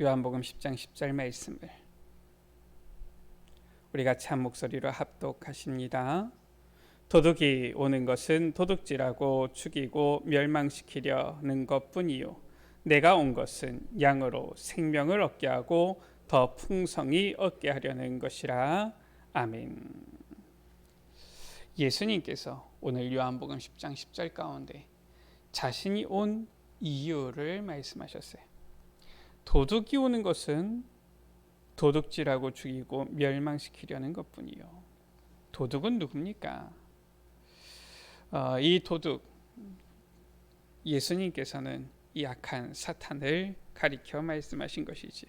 요한복음 10장 10절 말씀을 우리가 참 목소리로 합독하십니다. 도둑이 오는 것은 도둑질하고 죽이고 멸망시키려는 것뿐이요 내가 온 것은 양으로 생명을 얻게 하고 더 풍성히 얻게 하려는 것이라 아멘. 예수님께서 오늘 요한복음 10장 10절 가운데 자신이 온 이유를 말씀하셨어요. 도둑이 오는 것은 도둑질하고 죽이고 멸망시키려는 것뿐이요. 도둑은 누굽니까? 어, 이 도둑 예수님께서는 이 악한 사탄을 가리켜 말씀하신 것이지.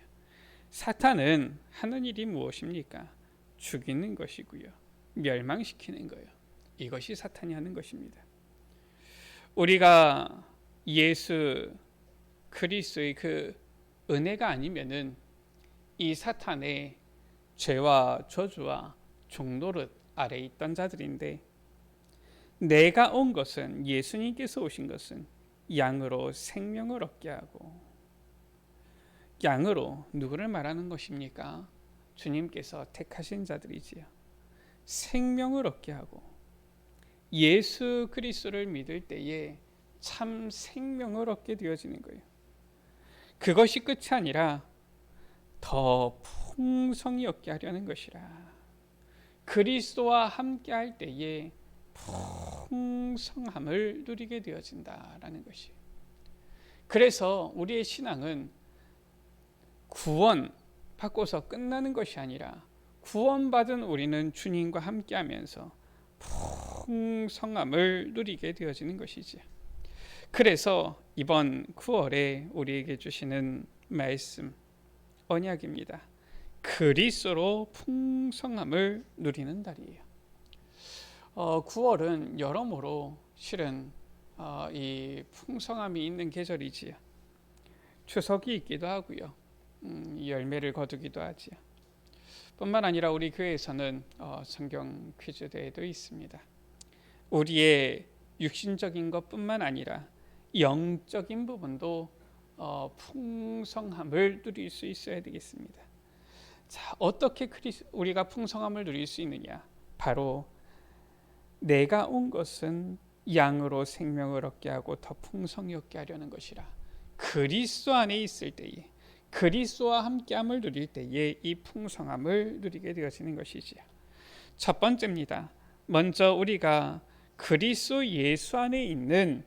사탄은 하는 일이 무엇입니까? 죽이는 것이고요. 멸망시키는 거예요. 이것이 사탄이 하는 것입니다. 우리가 예수 그리스도의 그 은혜가 아니면은 이 사탄의 죄와 저주와 종노릇 아래 있던 자들인데 내가 온 것은 예수님께서 오신 것은 양으로 생명을 얻게 하고 양으로 누구를 말하는 것입니까? 주님께서 택하신 자들이지요. 생명을 얻게 하고 예수 그리스도를 믿을 때에 참 생명을 얻게 되어지는 거예요. 그것이 끝이 아니라 더 풍성히 얻게 하려는 것이라. 그리스도와 함께 할 때에 풍성함을 누리게 되어진다라는 것이. 그래서 우리의 신앙은 구원 받고서 끝나는 것이 아니라 구원받은 우리는 주님과 함께 하면서 풍성함을 누리게 되어지는 것이지. 그래서 이번 9월에 우리에게 주시는 말씀 언약입니다. 그리스로 풍성함을 누리는 달이에요. 어, 9월은 여러모로 실은 어, 이 풍성함이 있는 계절이지요. 추석이 있기도 하고요. 음, 열매를 거두기도 하지요. 뿐만 아니라 우리 교회에서는 어, 성경 퀴즈 대회도 있습니다. 우리의 육신적인 것뿐만 아니라 영적인 부분도 어, 풍성함을 누릴 수 있어야 되겠습니다. 자, 어떻게 크리스, 우리가 풍성함을 누릴 수 있느냐? 바로 내가 온 것은 양으로 생명을 얻게 하고 더 풍성히 얻게 하려는 것이라. 그리스도 안에 있을 때에 그리스도와 함께함을 누릴 때에 이 풍성함을 누리게 되어지는 것이지요. 첫 번째입니다. 먼저 우리가 그리스도 예수 안에 있는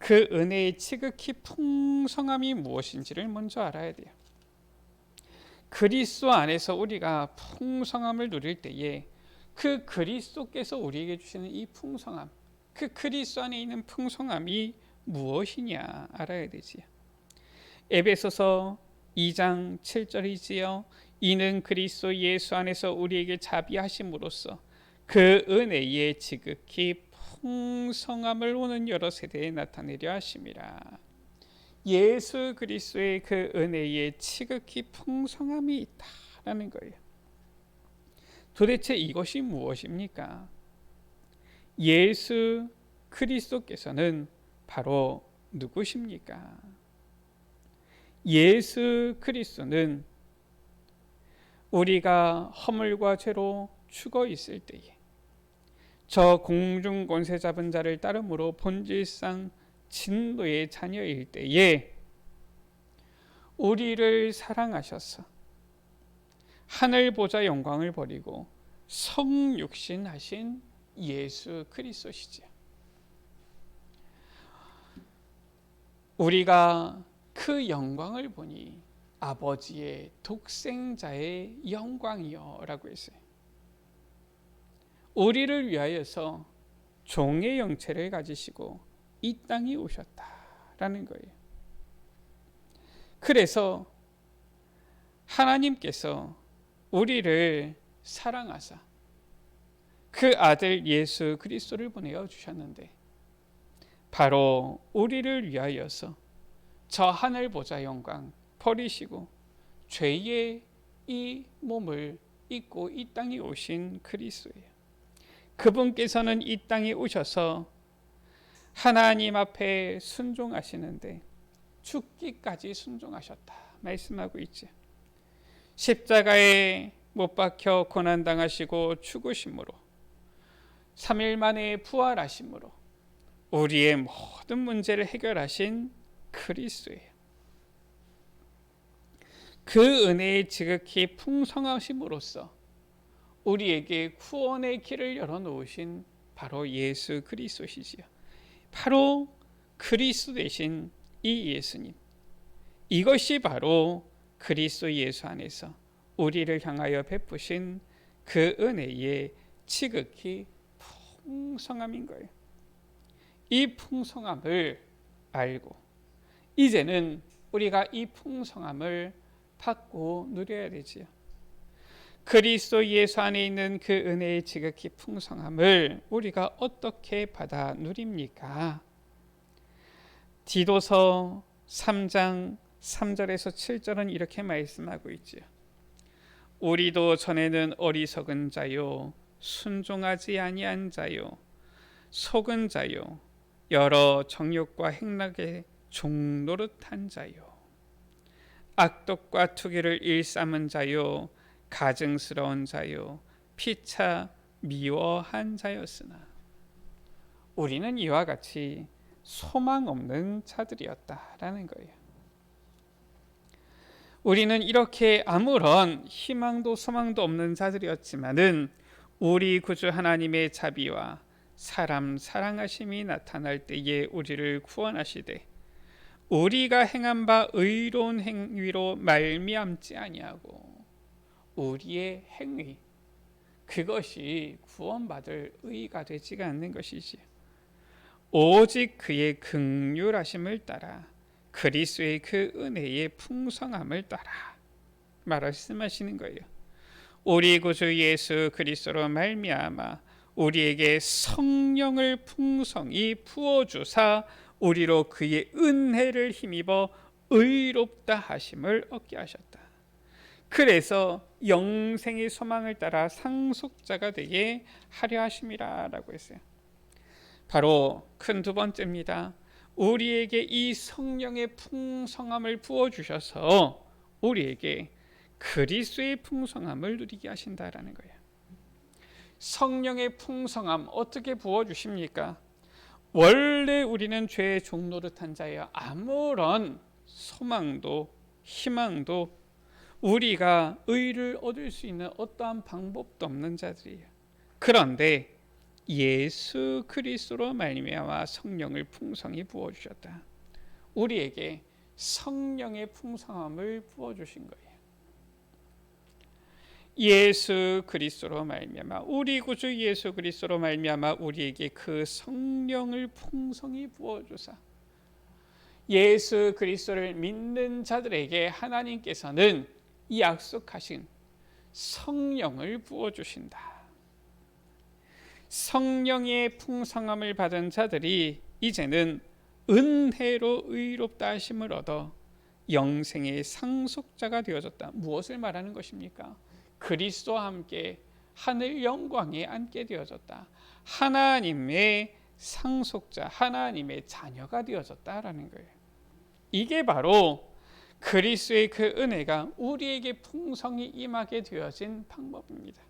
그 은혜의 지극히 풍성함이 무엇인지를 먼저 알아야 돼요. 그리스도 안에서 우리가 풍성함을 누릴 때에 그 그리스도께서 우리에게 주시는 이 풍성함, 그 그리스도 안에 있는 풍성함이 무엇이냐 알아야 되지요. 에베소서 2장 7절이지요. 이는 그리스도 예수 안에서 우리에게 자비하심으로써 그 은혜의 지극히 풍성함을 오는 여러 세대에 나타내려 하심이라. 예수 그리스도의 그 은혜의 지극히 풍성함이 있다라는 거예요. 도대체 이것이 무엇입니까? 예수 그리스도께서는 바로 누구십니까? 예수 그리스도는 우리가 허물과 죄로 죽어 있을 때에 저 공중 권세 잡은 자를 따름으로 본질상 진노의 자녀일 때에 우리를 사랑하셔서 하늘 보좌 영광을 버리고 성육신 하신 예수 그리스도시지. 우리가 그 영광을 보니 아버지의 독생자의 영광이요라고 했어요. 우리를 위하여서 종의 영체를 가지시고 이 땅에 오셨다라는 거예요. 그래서 하나님께서 우리를 사랑하사 그 아들 예수 그리스도를 보내어 주셨는데 바로 우리를 위하여서 저 하늘 보좌 영광 버리시고 죄의 이 몸을 입고 이 땅에 오신 그리스도예요. 그분께서는 이 땅에 오셔서 하나님 앞에 순종하시는데 죽기까지 순종하셨다 말씀하고 있지. 십자가에 못 박혀 고난 당하시고 죽으심으로 3일 만에 부활하심으로 우리의 모든 문제를 해결하신 그리스도예요. 그 은혜의 지극히 풍성하심으로써 우리에게 구원의 길을 열어 놓으신 바로 예수 그리스도시지요. 바로 그리스도 되신 이 예수님. 이것이 바로 그리스도 예수 안에서 우리를 향하여 베푸신 그 은혜의 지극히 풍성함인 거예요. 이 풍성함을 알고 이제는 우리가 이 풍성함을 받고 누려야 되지요. 그리스도 예수 안에 있는 그 은혜의 지극히 풍성함을 우리가 어떻게 받아 누립니까? 디도서 3장 3절에서 7절은 이렇게 말씀하고 있지요. 우리도 전에는 어리석은 자요 순종하지 아니한 자요 속은 자요 여러 정욕과 행락에 종노릇한 자요 악독과 투기를 일삼은 자요 가증스러운 자요 피차 미워한 자였으나 우리는 이와 같이 소망 없는 자들이었다라는 거예요. 우리는 이렇게 아무런 희망도 소망도 없는 자들이었지만은 우리 구주 하나님의 자비와 사람 사랑하심이 나타날 때에 우리를 구원하시되 우리가 행한 바 의로운 행위로 말미암지 아니하고 우리의 행위 그것이 구원받을 의가 되지가 않는 것이지 오직 그의 극률하심을 따라 그리스도의 그 은혜의 풍성함을 따라 말씀하시는 거예요. 우리 구주 예수 그리스도로 말미암아 우리에게 성령을 풍성히 부어 주사 우리로 그의 은혜를 힘입어 의롭다 하심을 얻게 하셨다. 그래서 영생의 소망을 따라 상속자가 되게 하려 하심이라라고 했어요. 바로 큰 두 번째입니다. 우리에게 이 성령의 풍성함을 부어 주셔서 우리에게 그리스도의 풍성함을 누리게 하신다라는 거예요. 성령의 풍성함 어떻게 부어 주십니까? 원래 우리는 죄의 종노릇한 자예요. 아무런 소망도 희망도 우리가 의를 얻을 수 있는 어떠한 방법도 없는 자들이에요. 그런데 예수 그리스도로 말미암아 성령을 풍성히 부어 주셨다. 우리에게 성령의 풍성함을 부어 주신 거예요. 예수 그리스도로 말미암아 우리 구주 예수 그리스도로 말미암아 우리에게 그 성령을 풍성히 부어 주사 예수 그리스도를 믿는 자들에게 하나님께서는 약속하신 성령을 부어 주신다. 성령의 풍성함을 받은 자들이 이제는 은혜로 의롭다 하심을 얻어 영생의 상속자가 되어졌다. 무엇을 말하는 것입니까? 그리스도와 함께 하늘 영광에 앉게 되어졌다. 하나님의 상속자, 하나님의 자녀가 되어졌다라는 거예요. 이게 바로 그리스도의 그 은혜가 우리에게 풍성히 임하게 되어진 방법입니다.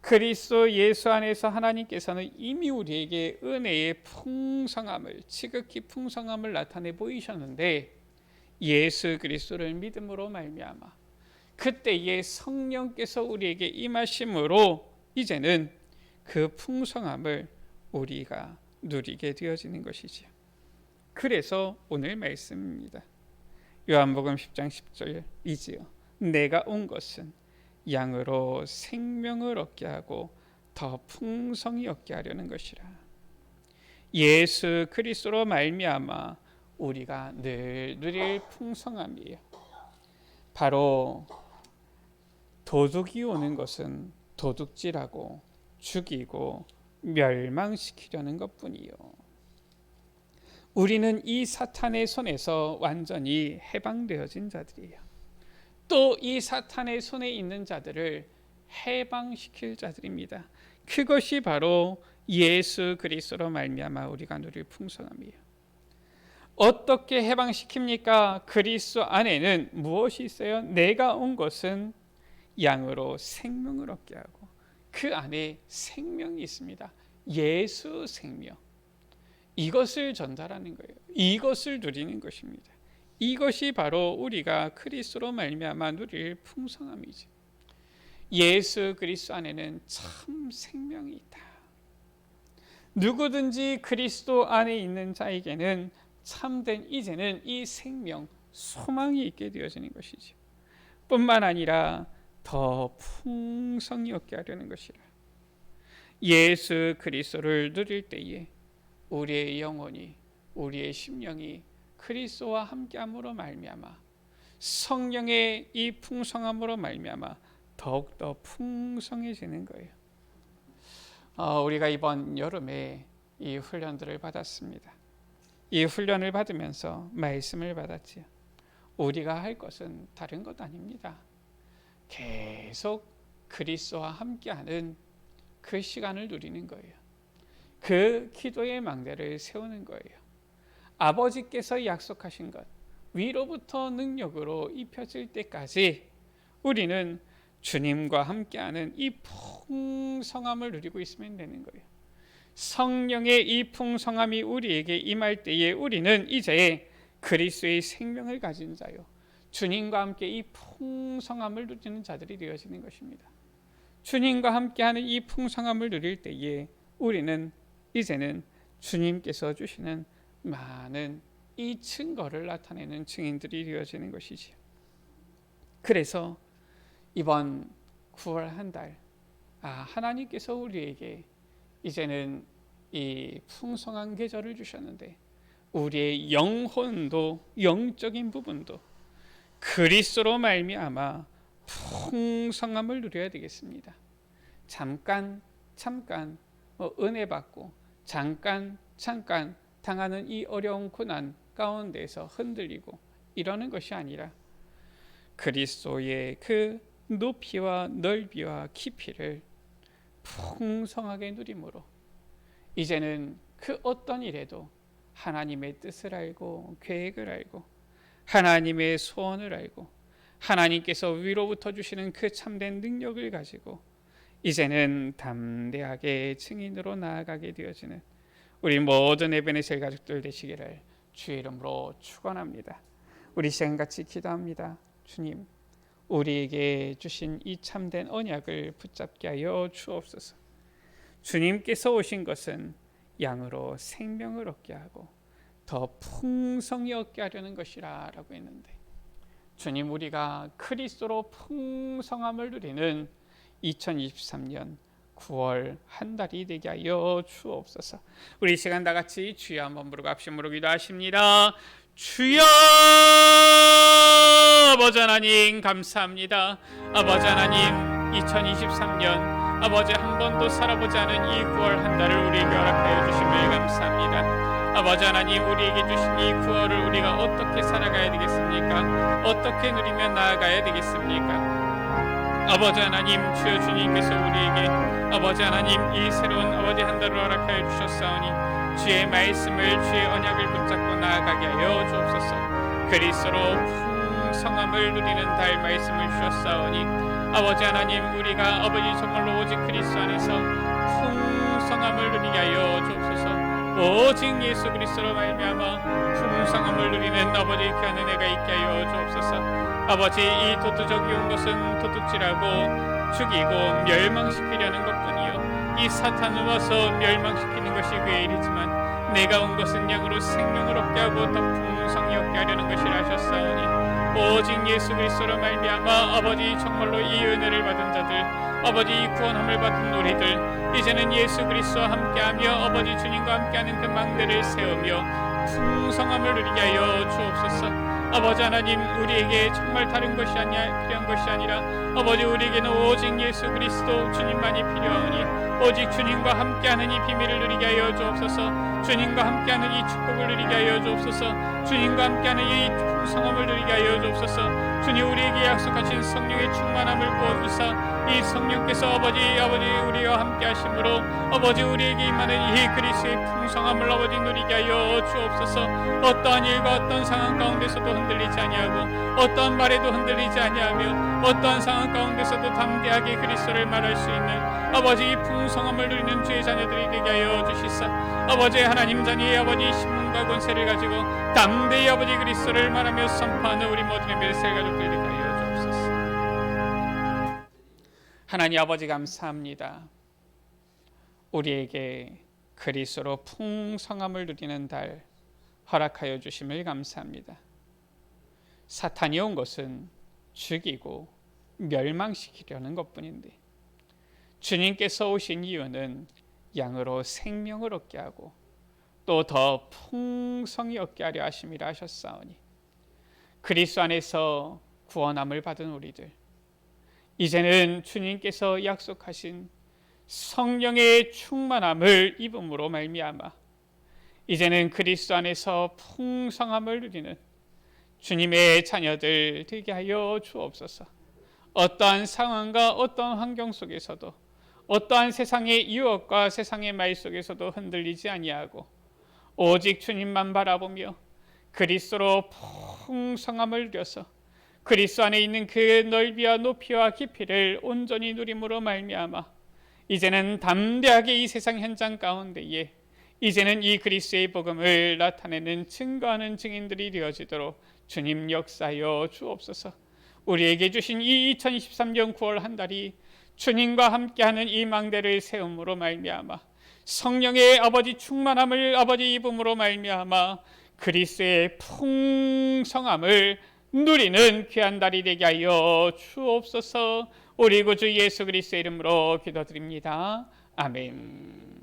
그리스도 예수 안에서 하나님께서는 이미 우리에게 은혜의 풍성함을 지극히 풍성함을 나타내 보이셨는데 예수 그리스도를 믿음으로 말미암아 그때의 성령께서 우리에게 임하심으로 이제는 그 풍성함을 우리가 누리게 되어지는 것이지요. 그래서 오늘 말씀입니다. 요한복음 10장 10절 이지요. 내가 온 것은 양으로 생명을 얻게 하고 더 풍성히 얻게 하려는 것이라. 예수 그리스도로 말미암아 우리가 늘 누릴 풍성함이에요. 바로 도둑이 오는 것은 도둑질하고 죽이고 멸망시키려는 것뿐이요. 우리는 이 사탄의 손에서 완전히 해방되어진 자들이에요. 또 이 사탄의 손에 있는 자들을 해방시킬 자들입니다. 그것이 바로 예수 그리스도로 말미암아 우리가 누릴 풍성함이에요. 어떻게 해방시킵니까? 그리스도 안에는 무엇이 있어요? 내가 온 것은 양으로 생명을 얻게 하고 그 안에 생명이 있습니다. 예수 생명. 이것을 전달하는 거예요. 이것을 누리는 것입니다. 이것이 바로 우리가 그리스도로 말미암아 누릴 풍성함이지. 예수 그리스도 안에는 참 생명이 있다. 누구든지 그리스도 안에 있는 자에게는 참된 이제는 이 생명 소망이 있게 되어지는 것이죠. 뿐만 아니라 더 풍성히 얻게 하려는 것이라. 예수 그리스도를 누릴 때에 우리의 영혼이 우리의 심령이 그리스도와 함께함으로 말미암아 성령의 이 풍성함으로 말미암아 더욱 더 풍성해지는 거예요. 어, 우리가 이번 여름에 이 훈련들을 받았습니다. 이 훈련을 받으면서 말씀을 받았지요. 우리가 할 것은 다른 것 아닙니다. 계속 그리스도와 함께하는 그 시간을 누리는 거예요. 그 기도의 망대를 세우는 거예요. 아버지께서 약속하신 것 위로부터 능력으로 입혀질 때까지 우리는 주님과 함께하는 이 풍성함을 누리고 있으면 되는 거예요. 성령의 이 풍성함이 우리에게 임할 때에 우리는 이제 그리스도의 생명을 가진 자요. 주님과 함께 이 풍성함을 누리는 자들이 되어지는 것입니다. 주님과 함께하는 이 풍성함을 누릴 때에 우리는 이제는 주님께서 주시는 많은 이 증거를 나타내는 증인들이 되어지는 것이지요. 그래서 이번 9월 한 달, 아, 하나님께서 우리에게 이제는 이 풍성한 계절을 주셨는데 우리의 영혼도 영적인 부분도 그리스도로 말미암아 풍성함을 누려야 되겠습니다. 잠깐 잠깐 뭐 은혜 받고 잠깐 잠깐 당하는 이 어려운 고난 가운데서 흔들리고 이러는 것이 아니라 그리스도의 그 높이와 넓이와 깊이를 풍성하게 누림으로 이제는 그 어떤 일에도 하나님의 뜻을 알고 계획을 알고 하나님의 소원을 알고 하나님께서 위로부터 주시는 그 참된 능력을 가지고 이제는 담대하게 증인으로 나아가게 되어지는 우리 모든 에베네셀 가족들 되시기를 주의 이름으로 축원합니다. 우리 시간 같이 기도합니다. 주님, 우리에게 주신 이 참된 언약을 붙잡게 하여 주옵소서. 주님께서 오신 것은 양으로 생명을 얻게 하고 더 풍성히 얻게 하려는 것이라라고 했는데 주님 우리가 그리스도로 풍성함을 누리는 2023년 9월 한 달이 되게 하여 주옵소서. 우리 시간 다 같이 주여 한번 부르고 합심으로 기도하십니다. 주여 아버지 하나님 감사합니다. 아버지 하나님 2023년 아버지 한 번도 살아보지 않은 이 9월 한 달을 우리에게 허락하여 주심을 감사합니다. 아버지 하나님 우리에게 주신 이 9월을 우리가 어떻게 살아가야 되겠습니까? 어떻게 누리며 나아가야 되겠습니까? 아버지 하나님 주여 주님께서 우리에게 아버지 하나님 이 새로운 아버지 한 달을 허락하여 주셨사오니 주의 말씀을 주의 언약을 붙잡고 나아가게 하여 주옵소서. 그리스도로 풍성함을 누리는 달 말씀을 주셨사오니 아버지 하나님 우리가 아버지 정말로 오직 그리스도 안에서 풍성함을 누리게 하여 주옵소서. 오직 예수 그리스도로 말미암아 풍성함을 누리는 아버지 귀한 은혜가 있게 하여 주옵소서 아버지 이 도트적이 온 것은 도둑질하고 죽이고 멸망시키려는 것뿐이요. 이 사탄을 와서 멸망시키는 것이 그의 일이지만 내가 온 것은 양으로 생명을 얻게 하고 더 풍성히 얻게 하려는 것이라 하셨사오니 오직 예수 그리스도로 말미암아 아버지 정말로 이 은혜를 받은 자들 아버지 이 구원함을 받은 우리들 이제는 예수 그리스도와 함께하며 아버지 주님과 함께하는 그 망대를 세우며 풍성함을 누리게 하여 주옵소서 아버지 하나님 우리에게 정말 다른 것이 아니야 필요한 것이 아니라 아버지 우리에게는 오직 예수 그리스도 주님만이 필요하오니 오직 주님과 함께하는 이 비밀을 누리게 하여 주옵소서 주님과 함께하는 이 축복을 누리게 하여 주옵소서. 주님과 함께하는 이 풍성함을 누리게 하여 주옵소서. 주님 우리에게 약속하신 성령의 충만함을 부어주사 이 성령께서 아버지 아버지 우리와 함께 하심으로 아버지 우리에게 임하는 이 그리스의 풍성함을 아버지 누리게 하여 주옵소서. 어떠한 일과 어떤 상황 가운데서도 흔들리지 아니하고 어떠한 말에도 흔들리지 아니하며 어떠한 상황 가운데서도 담대하게 그리스도를 말할 수 있는 아버지 이 풍성함을 누리는 주의 자녀들이 되게 하여 주시사. 아버지 하나님 자녀의 아버지 신문과 권세를 가지고 담대히 아버지 그리스도를 말하며 선포하는 우리 모든 멜셀 가족들이 되게 하여 주옵소서. 하나님 아버지 감사합니다. 우리에게 그리스도로 풍성함을 누리는 달 허락하여 주심을 감사합니다. 사탄이 온 것은 죽이고 멸망시키려는 것뿐인데 주님께서 오신 이유는 양으로 생명을 얻게 하고 또 더 풍성히 얻게 하려 하심이라 하셨사오니 그리스도 안에서 구원함을 받은 우리들 이제는 주님께서 약속하신 성령의 충만함을 입음으로 말미암아 이제는 그리스도 안에서 풍성함을 누리는 주님의 자녀들 되게 하여 주옵소서. 어떠한 상황과 어떠한 환경 속에서도 어떠한 세상의 유혹과 세상의 말 속에서도 흔들리지 아니하고 오직 주님만 바라보며 그리스도로 풍성함을 누려서 그리스도 안에 있는 그 넓이와 높이와 깊이를 온전히 누림으로 말미암아 이제는 담대하게 이 세상 현장 가운데에 이제는 이 그리스도의 복음을 나타내는 증거하는 증인들이 되어지도록 주님 역사여 주옵소서. 우리에게 주신 이 2023년 9월 한 달이 주님과 함께하는 이 망대를 세움으로 말미암아 성령의 아버지 충만함을 아버지 입음으로 말미암아 그리스의 풍성함을 누리는 귀한 달이 되게 하여 주옵소서. 우리 구주 예수 그리스의 이름으로 기도드립니다. 아멘.